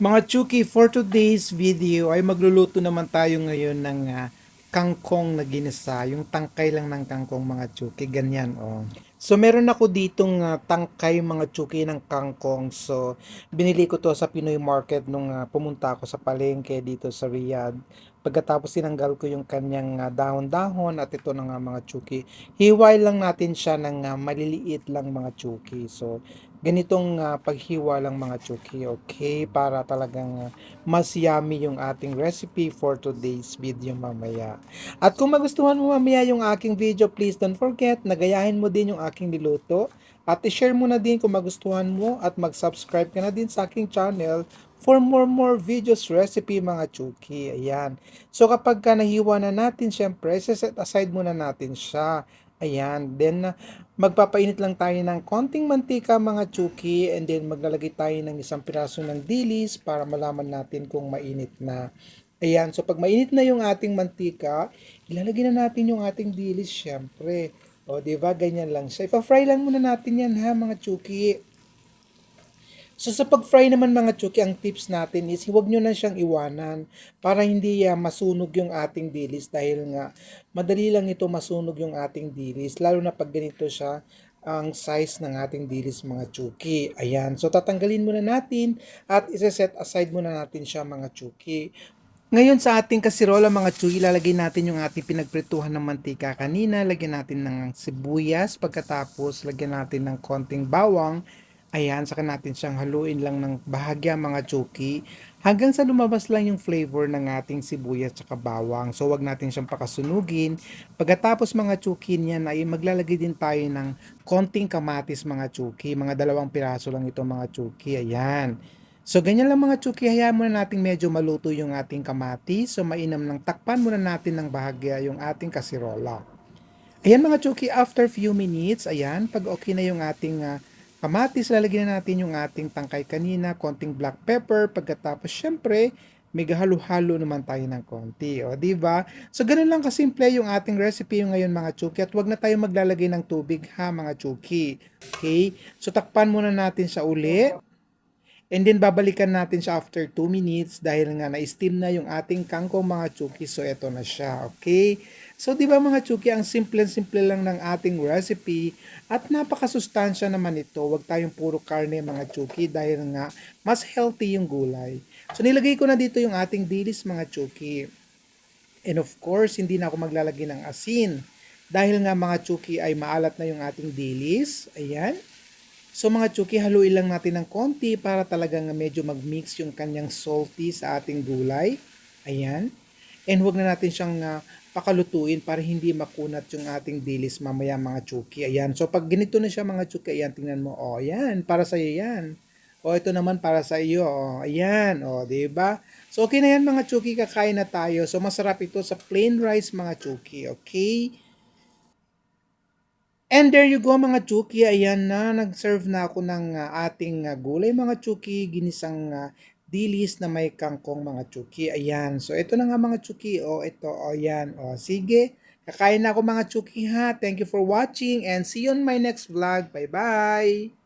Mga Chuki, for today's video ay magluluto naman tayo ngayon ng ah, kangkong na ginisa. Yung tangkay lang ng kangkong mga Chuki, ganyan oh. So meron ako ditong ah, tangkay mga Chuki ng kangkong. So binili ko to sa Pinoy Market nung ah, pumunta ako sa palengke dito sa Riyadh. Pagkatapos tinanggal ko yung kanyang ah, dahon-dahon at ito na nga mga Chuki. Hiway lang natin siya ng ah, maliliit lang mga Chuki. So ganitong ah, paghiwa lang mga chuki, okay? Para talagang ah, mas yummy yung ating recipe for today's video mamaya. At kung magustuhan mo mamaya yung aking video, please don't forget na gayahin mo din yung aking niluto. At i-share mo na din kung magustuhan mo at mag-subscribe ka na din sa aking channel for more more videos recipe mga chuki. Ayan. So kapag ka nahiwa na natin, syempre, set aside muna natin siya. Ayan. Then, magpapainit lang tayo ng konting mantika mga chuki and then maglalagay tayo ng isang piraso ng dilis para malaman natin kung mainit na. Ayan, so pag mainit na yung ating mantika, ilalagay na natin yung ating dilis syempre. O, di ba? Ganyan lang siya. Ipa-fry lang muna natin yan ha, mga chuki. So sa pag-fry naman mga chuki, ang tips natin is huwag nyo na siyang iwanan para hindi ah, masunog yung ating dilis dahil nga madali lang ito masunog yung ating dilis lalo na pag ganito siya ang size ng ating dilis mga chuki. Ayan. So tatanggalin muna natin at isa-set aside muna natin siya mga chuki. Ngayon sa ating kasirola mga chuki, ilalagay natin yung ating pinagprituhan ng mantika kanina. Lagyan natin ng sibuyas. Pagkatapos, lagyan natin ng konting bawang. Ayan, saka natin siyang haluin lang ng bahagya mga chuki hanggang sa lumabas lang yung flavor ng ating sibuyas at bawang. So, wag natin siyang pakasunugin. Pagkatapos mga chuki niyan ay maglalagay din tayo ng konting kamatis mga chuki. Mga dalawang piraso lang ito mga chuki. Ayan. So, ganyan lang mga chuki. Hayaan muna natin medyo maluto yung ating kamatis. So, mainam lang takpan muna natin ng bahagya yung ating kasirola. Ayan mga chuki, after few minutes, ayan, pag okay na yung ating ah, kamatis, lalagyan na natin yung ating tangkay kanina, konting black pepper, pagkatapos syempre, may halo-halo naman tayo ng konti, o ba? So ganun lang kasimple yung ating recipe yung ngayon mga chuki at wag na tayo maglalagay ng tubig ha mga chuki. Okay? So takpan muna natin siya uli. And then babalikan natin siya after 2 minutes dahil nga na-steam na yung ating kangkong mga chuki. So eto na siya, okay? So 'di ba mga chuki, ang simple-simple lang ng ating recipe at napakasustansya naman ito. Huwag tayong puro karne mga chuki dahil nga mas healthy yung gulay. So nilagay ko na dito yung ating dilis mga chuki. And of course, hindi na ako maglalagay ng asin. Dahil nga mga chuki ay maalat na yung ating dilis. Ayan. So mga chuki, haluin lang natin ng konti para talagang medyo mag-mix yung kanyang salty sa ating gulay. Ayan. And huwag na natin siyang ah, pakalutuin para hindi makunat yung ating dilis mamaya mga chuki. Ayan. So pag ganito na siya mga chuki, ayan, tingnan mo. O, ayan, para sa iyo yan. O, ito naman para sa iyo. O, ayan. O, di ba? So, okay na yan mga chuki, kakain na tayo. So, masarap ito sa plain rice mga chuki. Okay? And there you go mga chuki, ayan na, nag-serve na ako ng ah, ating ah, gulay mga chuki, ginisang ah, dilis na may kangkong mga chuki, ayan. So ito na nga mga chuki, o oh, ito, o oh, yan, o oh, sige. Kakain na ako mga chuki ha, thank you for watching and see you on my next vlog, bye bye!